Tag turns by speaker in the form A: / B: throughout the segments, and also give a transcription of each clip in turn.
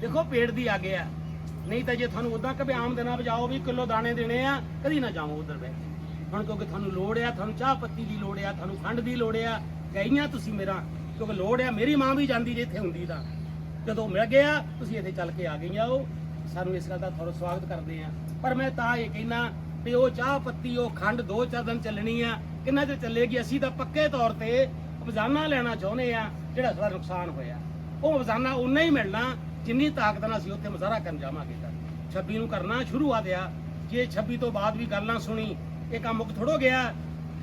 A: ਦੇਖੋ ਪੇਟ ਦੀ ਆਗੇ ਆ ਨਹੀਂ ਤਾਂ ਜੇ ਤੁਹਾਨੂੰ ਉਦਾਂ ਕਦੇ ਆਮ ਦਿਨਾਂ ਵਜਾਓ ਵੀ ਕਿਲੋ ਦਾਣੇ ਦੇਣੇ ਆ, ਕਦੀ ਨਾ ਜਾਓ ਉਧਰ ਬਹਿ ਹੁਣ ਕਿਉਂਕਿ ਤੁਹਾਨੂੰ ਲੋੜ ਆ, ਤੁਹਾਨੂੰ ਚਾਹ ਪੱਤੀ ਦੀ ਲੋੜ ਆ, ਤੁਹਾਨੂੰ ਖੰਡ ਦੀ ਲੋੜ ਆ ਗਈਆਂ ਤੁਸੀਂ ਮੇਰਾ, ਕਿਉਂਕਿ ਲੋੜ ਆ, ਮੇਰੀ ਮਾਂ ਵੀ ਜਾਂਦੀ ਜੇ ਇੱਥੇ ਹੁੰਦੀ ਤਾਂ। ਜਦੋਂ ਮਿਲ ਗਿਆ, ਤੁਸੀਂ ਇੱਥੇ ਚੱਲ ਕੇ ਆ ਗਈਆਂ ਉਹ ਸਾਨੂੰ ਇਸ ਗੱਲ ਦਾ ਤੁਹਾਡਾ ਸਵਾਗਤ ਕਰਦੇ ਆ। ਪਰ ਮੈਂ ਤਾਂ ਇਹ ਕਹਿਣਾ ਵੀ ਉਹ ਚਾਹ ਪੱਤੀ, ਉਹ ਖੰਡ ਦੋ ਚਾਰ ਦਿਨ ਚੱਲਣੀ ਆ। ਕਿੰਨਾ ਚਿਰ ਚੱਲੇਗੀ? ਅਸੀਂ ਤਾਂ ਪੱਕੇ ਤੌਰ ਤੇ ਰੋਜ਼ਾਨਾ ਲੈਣਾ ਚਾਹੁੰਦੇ ਆ, ਜਿਹੜਾ ਸਾਡਾ ਨੁਕਸਾਨ ਹੋਇਆ। ਉਹ ਰੋਜ਼ਾਨਾ ਉਨਾ ਹੀ ਮਿਲਣਾ ਜਿੰਨੀ ਤਾਕਤ ਨਾਲ ਅਸੀਂ ਉੱਥੇ ਮੁਜ਼ਾਹਰਾ ਕਰਨ ਜਾਵਾਂਗੇ ਤਾਂ। 26 ਨੂੰ ਕਰਨਾ ਸ਼ੁਰੂਆਤ ਆ ਜੇ 26 ਤੋਂ ਬਾਅਦ ਵੀ ਗੱਲ ਨਾ ਸੁਣੀ, ਇਹ ਕੰਮ ਮੁੱਕ ਥੋੜੋ ਗਿਆ।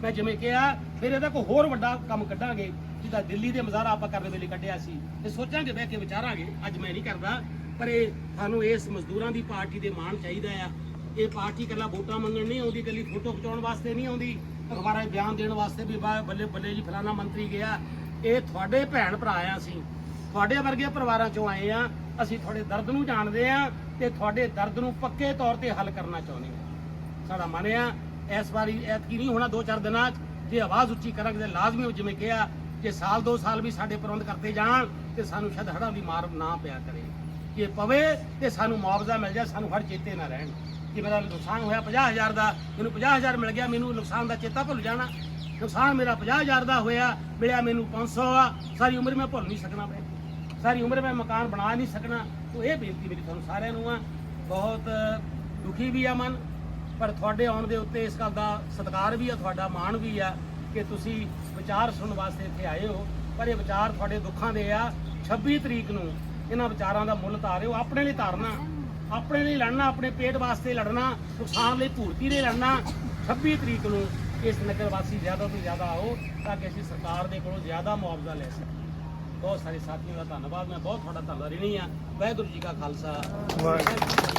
A: ਮੈਂ ਜਿਵੇਂ ਕਿਹਾ, ਫਿਰ ਇਹਦਾ ਕੋਈ ਹੋਰ ਵੱਡਾ ਕੰਮ ਕੱਢਾਂਗੇ, ਜਿੱਦਾਂ ਦਿੱਲੀ ਦੇ ਮੁਜ਼ਾਹਰਾ ਆਪਾਂ ਕਰਨ ਵੇਲੇ ਕੱਢਿਆ ਸੀ। ਤੇ ਸੋਚਾਂਗੇ ਬਹਿ ਕੇ ਵਿਚਾਰਾਂਗੇ, ਅੱਜ ਮੈਂ ਨਹੀਂ ਕਰਦਾ। ਪਰ ਇਹ ਸਾਨੂੰ ਇਸ ਮਜ਼ਦੂਰਾਂ ਦੀ ਪਾਰਟੀ ਦੇ ਮਾਣ ਚਾਹੀਦਾ ਆ। ਇਹ ਪਾਰਟੀ ਇਕੱਲਾ ਵੋਟਾਂ ਮੰਗਣ ਨਹੀਂ ਆਉਂਦੀ, ਇਕੱਲੀ ਫੋਟੋ ਖਿਚਾਉਣ ਵਾਸਤੇ ਨਹੀਂ ਆਉਂਦੀ। ਅਖਬਾਰਾਂ 'ਚ ਬਿਆਨ ਦੇਣ ਵਾਸਤੇ ਵੀ ਬਾ- ਬੱਲੇ ਬੱਲੇ ਜੀ ਫਲਾਣਾ ਮੰਤਰੀ ਗਿਆ। ਇਹ ਤੁਹਾਡੇ ਭੈਣ ਭਰਾ ਆ ਅਸੀਂ। ਤੁਹਾਡੇ ਵਰਗੇ ਪਰਿਵਾਰਾਂ ਚੋਂ ਆਏ ਆ। ਅਸੀਂ ਤੁਹਾਡੇ ਦਰਦ ਨੂੰ ਜਾਣਦੇ ਆ ਤੇ ਤੁਹਾਡੇ ਦਰਦ ਨੂੰ ਪੱਕੇ ਤੌਰ ਤੇ ਹੱਲ ਕਰਨਾ ਚਾਹੁੰਦੇ ਆ ਸਾਡਾ ਮਨ ਆ, ਇਸ ਵਾਰੀ ਐਤਕੀ ਨਹੀਂ ਹੋਣਾ ਦੋ ਚਾਰ ਦਿਨਾਂ 'ਚ, ਜੇ ਆਵਾਜ਼ ਉੱਚੀ ਕਰਾਂਗੇ ਤੇ ਲਾਜ਼ਮੀ ਹੋ ਜਿਵੇਂ ਕਿਹਾ, ਜੇ ਸਾਲ ਦੋ ਸਾਲ ਵੀ ਸਾਡੇ ਪ੍ਰਬੰਧ ਕਰਤੇ ਜਾਣ ਤੇ ਸਾਨੂੰ ਸ਼ਾਇਦ ਹੜ੍ਹਾਂ ਦੀ ਮਾਰ ਨਾ ਪਿਆ ਕਰੇ। ਜੇ ਪਵੇ ਤੇ ਸਾਨੂੰ ਮੁਆਵਜ਼ਾ ਮਿਲ ਜਾ ਸਾਨੂੰ ਹੜ ਚੇਤੇ ਨਾ ਰਹਿਣ। ਕਿ ਮੇਰਾ ਨੁਕਸਾਨ ਹੋਇਆ 50000 ਦਾ, ਮੈਨੂੰ 50000 ਮਿਲ ਗਿਆ, ਮੈਨੂੰ ਨੁਕਸਾਨ ਦਾ ਚੇਤਾ ਭੁੱਲ ਜਾਣਾ। ਨੁਕਸਾਨ ਮੇਰਾ 50000 ਦਾ ਹੋਇਆ, ਮਿਲਿਆ ਮੈਨੂੰ 500 ਆ, ਸਾਰੀ ਉਮਰ ਮੈਂ ਭੁੱਲ ਨਹੀਂ ਸਕਣਾ। ਮੈਂ ਸਾਰੀ ਉਮਰ ਮੈਂ ਮਕਾਨ ਬਣਾ ਨਹੀਂ ਸਕਣਾ। ਤੋ ਇਹ ਬੇਨਤੀ ਮੇਰੀ ਤੁਹਾਨੂੰ ਸਾਰਿਆਂ ਨੂੰ ਆ, ਬਹੁਤ ਦੁਖੀ ਵੀ ਆ ਮਨ, ਪਰ ਤੁਹਾਡੇ ਆਉਣ ਦੇ ਉੱਤੇ ਇਸ ਗੱਲ ਦਾ ਸਤਿਕਾਰ ਵੀ ਆ, ਤੁਹਾਡਾ ਮਾਣ ਵੀ ਆ ਕਿ ਤੁਸੀਂ ਵਿਚਾਰ ਸੁਣਨ ਵਾਸਤੇ ਇੱਥੇ ਆਏ ਹੋ। ਪਰ ਇਹ ਵਿਚਾਰ ਤੁਹਾਡੇ ਦੁੱਖਾਂ ਦੇ ਆ। 26 ਤਰੀਕ ਨੂੰ ਇਹਨਾਂ ਵਿਚਾਰਾਂ ਦਾ ਮੁੱਲ ਧਾਰਿਓ, ਆਪਣੇ ਲਈ ਧਾਰਨਾ, ਆਪਣੇ ਲਈ ਲੜਨਾ, ਆਪਣੇ ਪੇਟ ਵਾਸਤੇ ਲੜਨਾ, ਨੁਕਸਾਨ ਲਈ ਭੂਰਤੀ ਲਈ ਲੜਨਾ। 26 ਤਰੀਕ ਨੂੰ ਇਸ ਨਗਰ ਵਾਸੀ ਜ਼ਿਆਦਾ ਤੋਂ ਜ਼ਿਆਦਾ ਆਓ ਤਾਂ ਕਿ ਅਸੀਂ ਸਰਕਾਰ ਦੇ ਕੋਲੋਂ ਜ਼ਿਆਦਾ ਮੁਆਵਜ਼ਾ ਲੈ ਸਕੀਏ। ਬਹੁਤ ਸਾਰੇ ਸਾਥੀਆਂ ਦਾ ਧੰਨਵਾਦ, ਮੈਂ ਬਹੁਤ ਤੁਹਾਡਾ ਧੰਨਵਾਦ ਰਿਣੀ ਆ ਵਾਹਿਗੁਰੂ ਜੀ ਕਾ ਖਾਲਸਾ।
B: ਵਾਹਿਗੁਰੂ